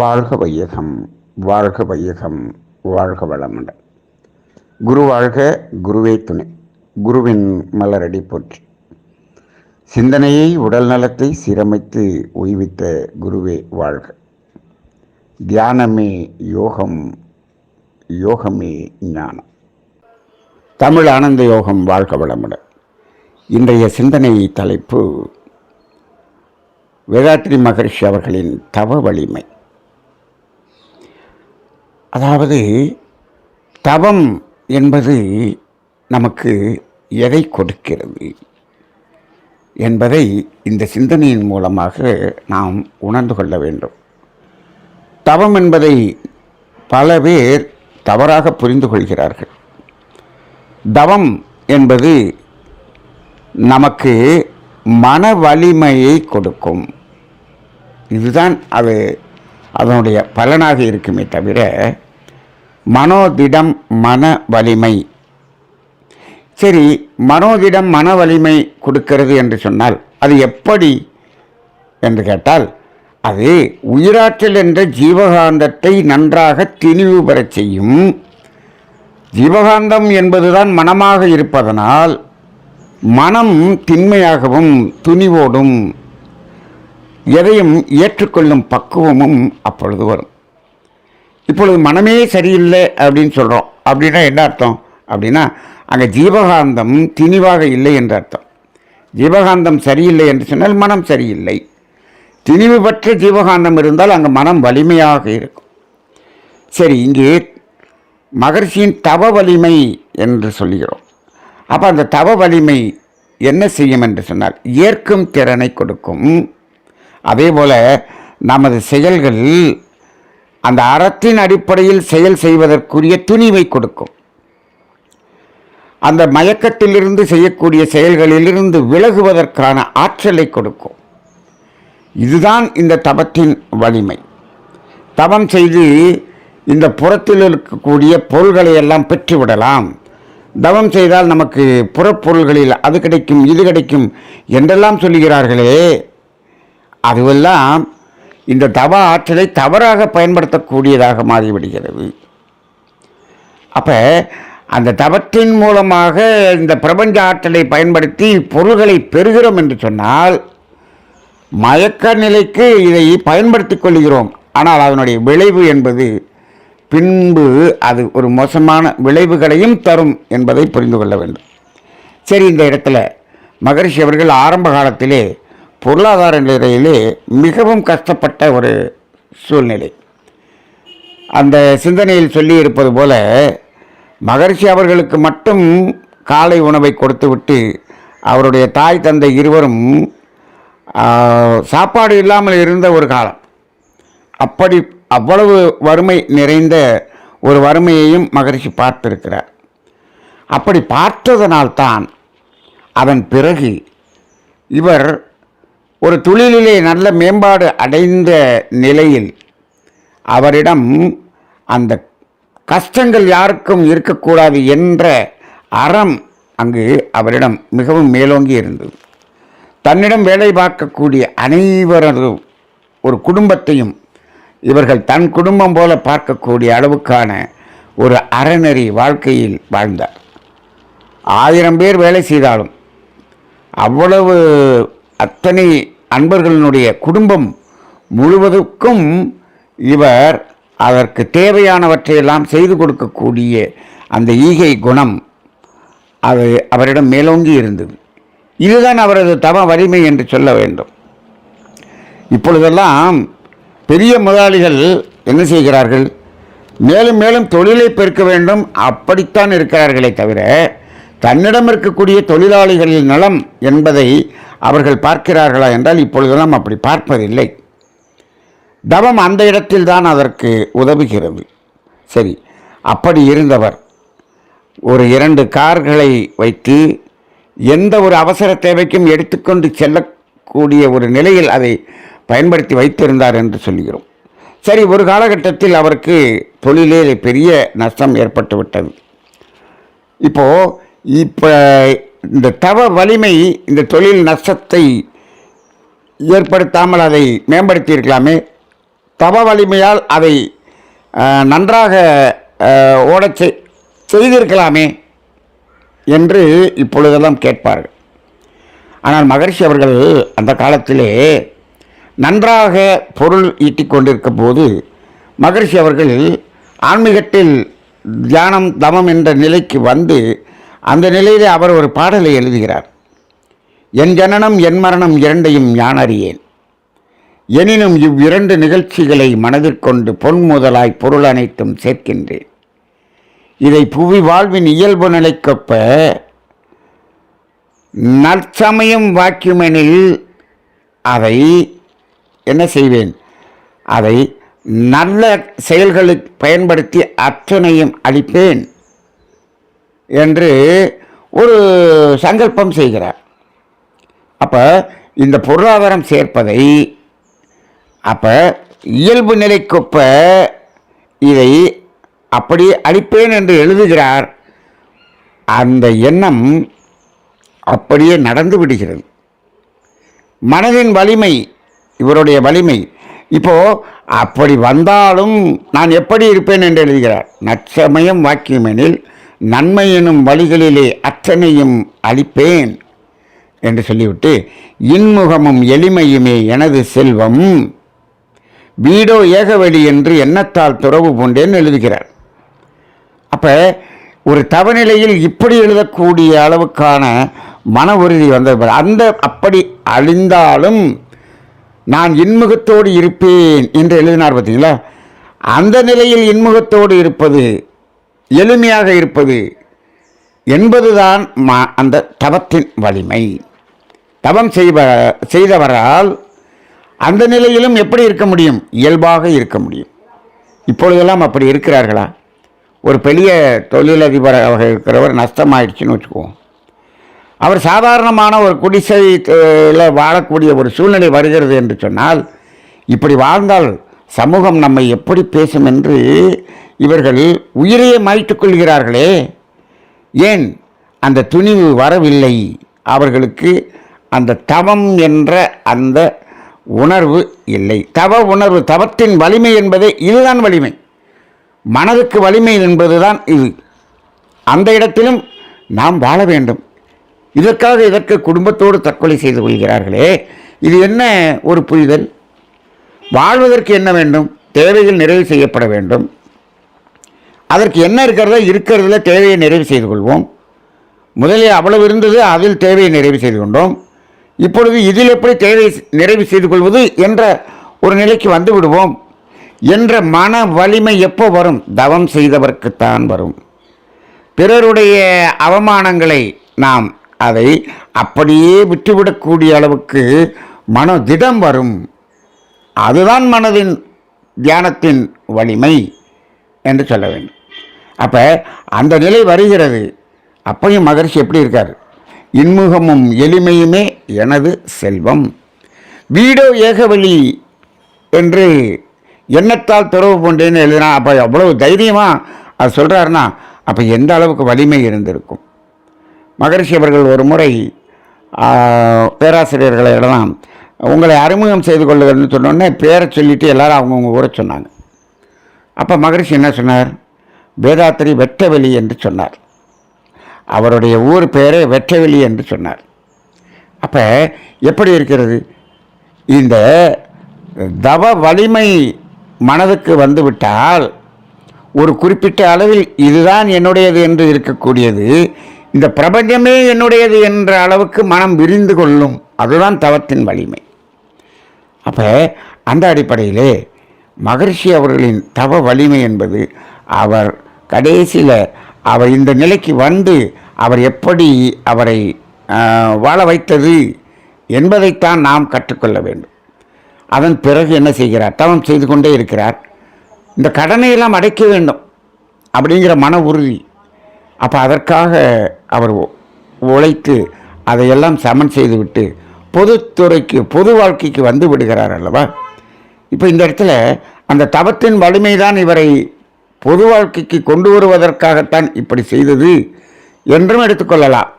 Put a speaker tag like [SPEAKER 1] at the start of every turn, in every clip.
[SPEAKER 1] வாழ்க வையகம் வாழ்க வையகம் வாழ்க வளமுடன். குரு வாழ்க குருவே துணை. குருவின் மலரடி போற்றி. சிந்தனையை உடல் நலத்தை சீரமைத்து ஓய்வித்த குருவே வாழ்க. தியானமே யோகம் யோகமே ஞானம். தமிழ் ஆனந்த யோகம் வாழ்க வளமுடன். இன்றைய சிந்தனை தலைப்பு வேதாத்ரி மகர்ஷி அவர்களின் தவ வலிமை. அதாவது தவம் என்பது நமக்கு எதை கொடுக்கிறது என்பதை இந்த சிந்தனையின் மூலமாக நாம் உணர்ந்து கொள்ள வேண்டும். தவம் என்பதை பல பேர் தவறாக புரிந்து கொள்கிறார்கள். தவம் என்பது நமக்கு மன வலிமையை கொடுக்கும். இதுதான் அது அதனுடைய பலனாக இருக்குமே தவிர மனோதிடம் மன வலிமை. சரி மனோதிடம் மன வலிமை கொடுக்கிறது என்று சொன்னால் அது எப்படி என்று கேட்டால் அது உயிராற்றல் என்ற ஜீவகாந்தத்தை நன்றாக திணிவு பெறச் செய்யும். ஜீவகாந்தம் என்பதுதான் மனமாக இருப்பதனால் மனம் திண்மையாகவும் துணிவோடும் எதையும் ஏற்றுக்கொள்ளும் பக்குவமும் அப்பொழுது வரும். இப்பொழுது மனமே சரியில்லை அப்படின்னு சொல்கிறோம் அப்படின்னா என்ன அர்த்தம்? அப்படின்னா அங்கே ஜீவகாந்தம் திணிவாக இல்லை என்று அர்த்தம். ஜீவகாந்தம் சரியில்லை என்று சொன்னால் மனம் சரியில்லை. திணிவு பெற்ற ஜீவகாந்தம் இருந்தால் அங்கே மனம் வலிமையாக இருக்கும். சரி இங்கே மகர்ஷியின் தவ வலிமை என்று சொல்கிறோம். அப்போ அந்த தவ வலிமை என்ன செய்யும் என்று சொன்னால் ஏற்கும் திறனை கொடுக்கும் அதே போல் நமது செயல்கள் அந்த அறத்தின் அடிப்படையில் செயல் செய்வதற்குரிய துணிவை கொடுக்கும். அந்த மயக்கத்திலிருந்து செய்யக்கூடிய செயல்களிலிருந்து விலகுவதற்கான ஆற்றலை கொடுக்கும். இதுதான் இந்த தபத்தின் வலிமை. தவம் செய்து இந்த புறத்தில் இருக்கக்கூடிய பொருள்களை எல்லாம் பெற்றுவிடலாம் தவம் செய்தால் நமக்கு புறப்பொருள்களில் அது கிடைக்கும் இது கிடைக்கும் என்றெல்லாம் சொல்லுகிறார்களே. அதுவெல்லாம் இந்த தவ ஆற்றலை தவறாக பயன்படுத்தக்கூடியதாக மாறிவிடுகிறது. அப்போ அந்த தவத்தின் மூலமாக இந்த பிரபஞ்ச ஆற்றலை பயன்படுத்தி பொருள்களை பெறுகிறோம் என்று சொன்னால் மயக்க நிலைக்கு இதை பயன்படுத்தி கொள்கிறோம். ஆனால் அதனுடைய விளைவு என்பது பின்பு அது ஒரு மோசமான விளைவுகளையும் தரும் என்பதை புரிந்து கொள்ள வேண்டும். சரி இந்த இடத்துல மகரிஷி அவர்கள் ஆரம்ப காலத்திலே பொருளாதார நிலையிலே மிகவும் கஷ்டப்பட்ட ஒரு சூழ்நிலை. அந்த சிந்தனையில் சொல்லி இருப்பது போல மகரிஷி அவர்களுக்கு மட்டும் காலை உணவை கொடுத்துவிட்டு அவருடைய தாய் தந்தை இருவரும் சாப்பாடு இல்லாமல் இருந்த ஒரு காலம். அப்படி அவ்வளவு வறுமை நிறைந்த ஒரு வறுமையையும் மகரிஷி பார்த்திருக்கிறார். அப்படி பார்த்ததனால்தான் அதன் பிறகு இவர் ஒரு தொழிலிலே நல்ல மேம்பாடு அடைந்த நிலையில் அவரிடம் அந்த கஷ்டங்கள் யாருக்கும் இருக்கக்கூடாது என்ற அறம் அங்கு அவரிடம் மிகவும் மேலோங்கி இருந்தது. தன்னிடம் வேலை பார்க்கக்கூடிய அனைவரதும் ஒரு குடும்பத்தையும் இவர்கள் தன் குடும்பம் போல பார்க்கக்கூடிய அளவுக்கான ஒரு அறநெறி வாழ்க்கையில் வாழ்ந்தார். ஆயிரம் பேர் வேலை செய்தாலும் அவ்வளவு அத்தனை அன்பர்களினுடைய குடும்பம் முழுவதுக்கும் இவர் அதற்கு தேவையானவற்றையெல்லாம் செய்து கொடுக்கக்கூடிய அந்த ஈகை குணம் அது அவரிடம் மேலோங்கி இருந்தது. இதுதான் அவரது தவ வலிமை என்று சொல்ல வேண்டும். இப்பொழுதெல்லாம் பெரிய முதலாளிகள் என்ன செய்கிறார்கள்? மேலும் மேலும் தொழிலை பெருக்க வேண்டும். அப்படித்தான் இருக்கிறார்களே தவிர தன்னிடம் இருக்கக்கூடிய தொழிலாளிகளின் நலம் என்பதை அவர்கள் பார்க்கிறார்களா என்றால் இப்பொழுதெல்லாம் அப்படி பார்ப்பதில்லை. தவம் அந்த இடத்தில்தான் அதற்கு உதவுகிறது. சரி அப்படி இருந்தவர் ஒரு இரண்டு கார்களை வைத்து எந்த ஒரு அவசர தேவைக்கும் எடுத்துக்கொண்டு செல்லக்கூடிய ஒரு நிலையில் அதை பயன்படுத்தி வைத்திருந்தார் என்று சொல்கிறோம். சரி ஒரு காலகட்டத்தில் அவருக்கு தொழிலே பெரிய நஷ்டம் ஏற்பட்டு விட்டது இப்போ இந்த தவ வலிமை இந்த தொழில் நஷ்டத்தை ஏற்படுத்தாமல் அதை மேம்படுத்தி இருக்கலாமே தவ வலிமையால் அதை நன்றாக ஓடச் செய்திருக்கலாமே என்று இப்பொழுதெல்லாம் கேட்பார்கள். ஆனால் மகரிஷி அவர்கள் அந்த காலத்திலே நன்றாக பொருள் ஈட்டிக் கொண்டிருக்கும் போது மகரிஷி அவர்கள் ஆன்மீகத்தில் தியானம் தமம் என்ற நிலைக்கு வந்து அந்த நிலையிலே அவர் ஒரு பாடலை எழுதுகிறார். என் ஜனனம் என் மரணம் இரண்டையும் ஞான் அறியேன். எனினும் இவ்விரண்டு நிகழ்ச்சிகளை மனதிற்கொண்டு பொன் முதலாய் பொருள் அனைத்தும் சேர்க்கின்றேன். இதை புவி வாழ்வின் இயல்பு நிலைக்கொப்ப நற்சமயம் வாக்கியமெனில் அதை என்ன செய்வேன்? அதை நல்ல செயல்களுக்கு பயன்படுத்தி அத்தனையும் அளிப்பேன். என்று ஒரு சங்கல்பம் செய்கிறார். அப்போ இந்த பொருளாதாரம் சேர்ப்பதை அப்போ இயல்பு நிலைக்கொப்ப இதை அப்படி அளிப்பேன் என்று எழுதுகிறார். அந்த எண்ணம் அப்படியே நடந்து விடுகிறது. மனதின் வலிமை இவருடைய வலிமை. இப்போது அப்படி வந்தாலும் நான் எப்படி இருப்பேன் என்று எழுதுகிறார். நற்சமயம் வாக்கியமெனில் நன்மை எனும் வழிகளிலே அத்தனையும் அளிப்பேன் என்று சொல்லிவிட்டு இன்முகமும் எளிமையுமே எனது செல்வம். வீடோ ஏகவழி என்று எண்ணத்தால் துறவு பூண்டேன் எழுதுகிறார். அப்போ ஒரு தவநிலையில் இப்படி எழுதக்கூடிய அளவுக்கான மன உறுதி வந்தது அந்த அப்படி அழிந்தாலும் நான் இன்முகத்தோடு இருப்பேன் என்று எழுதினார் பார்த்தீங்களா? அந்த நிலையில் இன்முகத்தோடு இருப்பது எளிமையாக இருப்பது என்பதுதான் மா அந்த தவத்தின் வலிமை. தவம் செய்வ செய்தவரால் அந்த நிலையிலும் எப்படி இருக்க முடியும்? இயல்பாக இருக்க முடியும். இப்பொழுதெல்லாம் அப்படி இருக்கிறார்களா? ஒரு பெரிய தொழிலதிபராக இருக்கிறவர் நஷ்டமாயிடுச்சுன்னு வச்சுக்குவோம். அவர் சாதாரணமான ஒரு குடிசையில் வாழக்கூடிய ஒரு சூழ்நிலை வருகிறது என்று சொன்னால் இப்படி வாழ்ந்தால் சமூகம் நம்மை எப்படி பேசும் என்று இவர்கள் உயிரையே மாய்த்துக் கொள்கிறார்களே. ஏன்? அந்த துணிவு வரவில்லை. அவர்களுக்கு அந்த தவம் என்ற அந்த உணர்வு இல்லை. தவ உணர்வு தவத்தின் வலிமை என்பதே இதுதான் வலிமை. மனதுக்கு வலிமை என்பதுதான் இது. அந்த இடத்திலும் நாம் வாழ வேண்டும். இதற்காக இதற்கு குடும்பத்தோடு தற்கொலை செய்து கொள்கிறார்களே. இது என்ன ஒரு புரிதல்? வாழ்வதற்கு என்ன வேண்டும்? தேவைகள் நிறைவு செய்யப்பட வேண்டும். அதற்கு என்ன இருக்கிறதோ இருக்கிறதுல தேவையை நிறைவு செய்து கொள்வோம். முதலில் அவ்வளவு இருந்தது அதில் தேவையை நிறைவு செய்து கொண்டோம். இப்பொழுது இதில் எப்படி தேவை நிறைவு செய்து கொள்வது என்ற ஒரு நிலைக்கு வந்து விடுவோம். என்ற மன வலிமை எப்போ வரும்? தவம் செய்தவர்க்குத்தான் வரும். பிறருடைய அவமானங்களை நாம் அதை அப்படியே விட்டுவிடக்கூடிய அளவுக்கு மன திடம் வரும். அதுதான் மனதின் தியானத்தின் வலிமை என்று சொல்ல வேண்டும். அப்போ அந்த நிலை வருகிறது. அப்பையும் மகரிஷி எப்படி இருக்கார்? இன்முகமும் எளிமையுமே எனது செல்வம். வீடோ ஏகவழி என்று எண்ணத்தால் துறவு கொண்டேன்னு எழுதினா அப்போ அவ்வளவு தைரியமாக அது சொல்கிறாருன்னா அப்போ எந்த அளவுக்கு வலிமை இருந்திருக்கும்? மகரிஷி அவர்கள் ஒரு முறை பேராசிரியர்களை இடலாம் உங்களை அறிமுகம் செய்து கொள்ளுங்கள்னு சொன்னோடனே பேரை சொல்லிட்டு எல்லாரும் அவங்கவுங்க ஊரை சொன்னாங்க. அப்போ மகரிஷி என்ன சொன்னார்? வேதாத்திரி வெட்டவெளி என்று சொன்னார். அவருடைய ஊர் பேரே வெட்டவெளி என்று சொன்னார். அப்போ எப்படி இருக்கிறது? இந்த தவ வலிமை மனதுக்கு வந்துவிட்டால் ஒரு குறிப்பிட்ட அளவில் இதுதான் என்னுடையது என்று இருக்கக்கூடியது இந்த பிரபஞ்சமே என்னுடையது என்ற அளவுக்கு மனம் விரிந்து கொள்ளும் அதுதான் தவத்தின் வலிமை. அப்போ அந்த அடிப்படையிலே மகரிஷி அவர்களின் தவ வலிமை என்பது அவர் கடைசியில் அவர் இந்த நிலைக்கு வந்து அவர் எப்படி அவரை வாழ வைத்தது என்பதைத்தான் நாம் கற்றுக்கொள்ள வேண்டும். அதன் பிறகு என்ன செய்கிறார்? தவம் செய்து கொண்டே இருக்கிறார். இந்த கடனையெல்லாம் அடைக்க வேண்டும் அப்படிங்கிற மன உறுதி. அப்போ அதற்காக அவர் உழைத்து அதையெல்லாம் சமன் செய்துவிட்டு பொதுத்துறைக்கு பொது வாழ்க்கைக்கு வந்து விடுகிறார் அல்லவா? இப்போ இந்த இடத்துல அந்த தவத்தின் வலிமை தான் இவரை பொது வாழ்க்கைக்கு கொண்டு வருவதற்காகத்தான் இப்படி செய்தது என்றும் எடுத்துக்கொள்ளலாம்.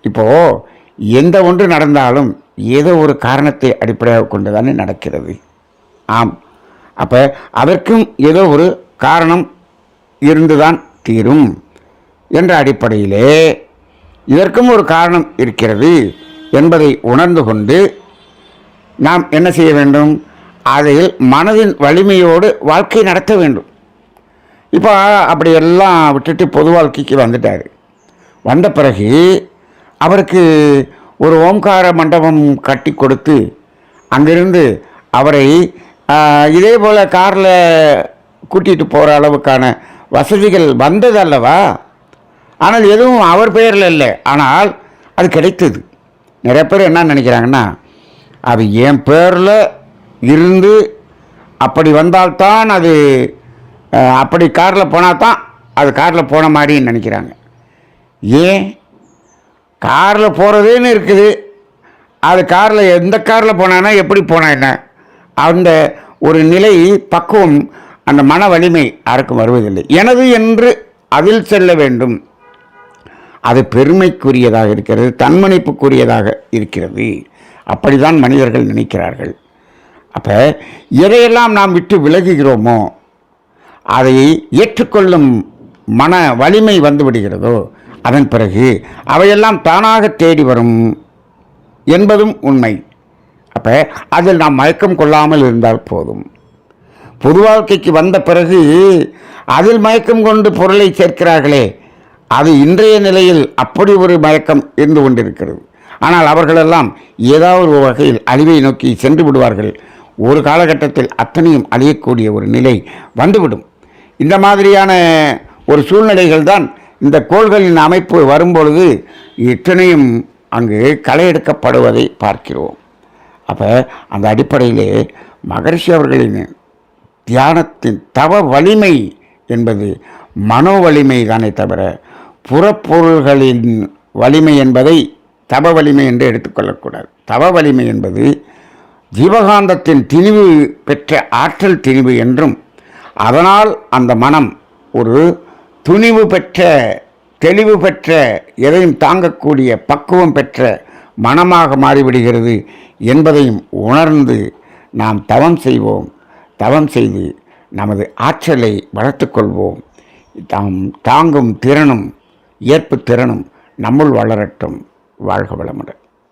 [SPEAKER 1] இப்போது எந்த ஒன்று நடந்தாலும் ஏதோ ஒரு காரணத்தை அடிப்படையாக கொண்டு தானே நடக்கிறது. ஆம். அப்போ அதற்கும் ஏதோ ஒரு காரணம் இருந்துதான் தீரும் என்ற அடிப்படையிலே இதற்கும் ஒரு காரணம் இருக்கிறது என்பதை உணர்ந்து கொண்டு நாம் என்ன செய்ய வேண்டும்? அதில் மனதின் வலிமையோடு வாழ்க்கை நடத்த வேண்டும். இப்போ அப்படி எல்லாம் விட்டுட்டு பொது வாழ்க்கைக்கு வந்துட்டார். வந்த பிறகு அவருக்கு ஒரு ஓம்கார மண்டபம் கட்டி கொடுத்து அங்கிருந்து அவரை இதே போல் காரில் கூட்டிகிட்டு போகிற அளவுக்கான வசதிகள் வந்தது அல்லவா ஆனால் எதுவும் அவர் பெயரில் இல்லை. ஆனால் அது கிடைத்தது. நிறைய பேர் என்ன நினைக்கிறாங்கன்னா அது என் பேரில் இருந்து அப்படி வந்தால்தான் அது அப்படி காரில் போனால் தான் அது காரில் போன மாதிரின்னு நினைக்கிறாங்க. ஏன்? காரில் போகிறதேன்னு இருக்குது. அது காரில் எந்த காரில் போனானா எப்படி போனா என்ன? அந்த ஒரு நிலை பக்குவம் அந்த மன வலிமை யாருக்கும் வருவதில்லை. எனது என்று அதில் செல்ல வேண்டும். அது பெருமைக்குரியதாக இருக்கிறது தன்மணிப்புக்குரியதாக இருக்கிறது. அப்படிதான் மனிதர்கள் நினைக்கிறார்கள். அப்போ எதையெல்லாம் நாம் விட்டு விலகுகிறோமோ அதை ஏற்றுக்கொள்ளும் மன வலிமை வந்துவிடுகிறதோ அதன் பிறகு அவையெல்லாம் தானாக தேடி வரும் என்பதும் உண்மை. அப்போ அதில் நாம் மயக்கம் கொள்ளாமல் இருந்தால் போதும். பொது வாழ்க்கைக்கு வந்த பிறகு அதில் மயக்கம் கொண்டு பொருளை சேர்க்கிறார்களே அது இன்றைய நிலையில் அப்படி ஒரு மயக்கம் இருந்து கொண்டிருக்கிறது. ஆனால் அவர்களெல்லாம் ஏதாவது ஒரு வகையில் அழிவை நோக்கி சென்று விடுவார்கள். ஒரு காலகட்டத்தில் அத்தனையும் அழியக்கூடிய ஒரு நிலை வந்துவிடும். இந்த மாதிரியான ஒரு சூழ்நிலைகள் தான் இந்த கோள்களின் அமைப்பு வரும்பொழுது இத்தனையும் அங்கு களை எடுக்கப்படுவதை பார்க்கிறோம். அப்போ அந்த அடிப்படையிலே மகரிஷி அவர்களின் தியானத்தின் தவ வலிமை என்பது மனோ வலிமை தானே தவிர புறப்பொருள்களின் வலிமை என்பதை தவ வலிமை என்று எடுத்துக்கொள்ளக்கூடாது தவ வலிமை என்பது ஜீவகாந்தத்தின் திணிவு பெற்ற ஆற்றல் திணிவு என்றும் அதனால் அந்த மனம் ஒரு துணிவு பெற்ற தெளிவு பெற்ற எதையும் தாங்கக்கூடிய பக்குவம் பெற்ற மனமாக மாறிவிடுகிறது என்பதையும் உணர்ந்து நாம் தவம் செய்வோம். தவம் செய்து நமது ஆற்றலை வளர்த்துக்கொள்வோம் தாம் தாங்கும் திறனும் ஏற்பு திறனும் நம்முள் வளரட்டும். வாழ்க வளமுடன்.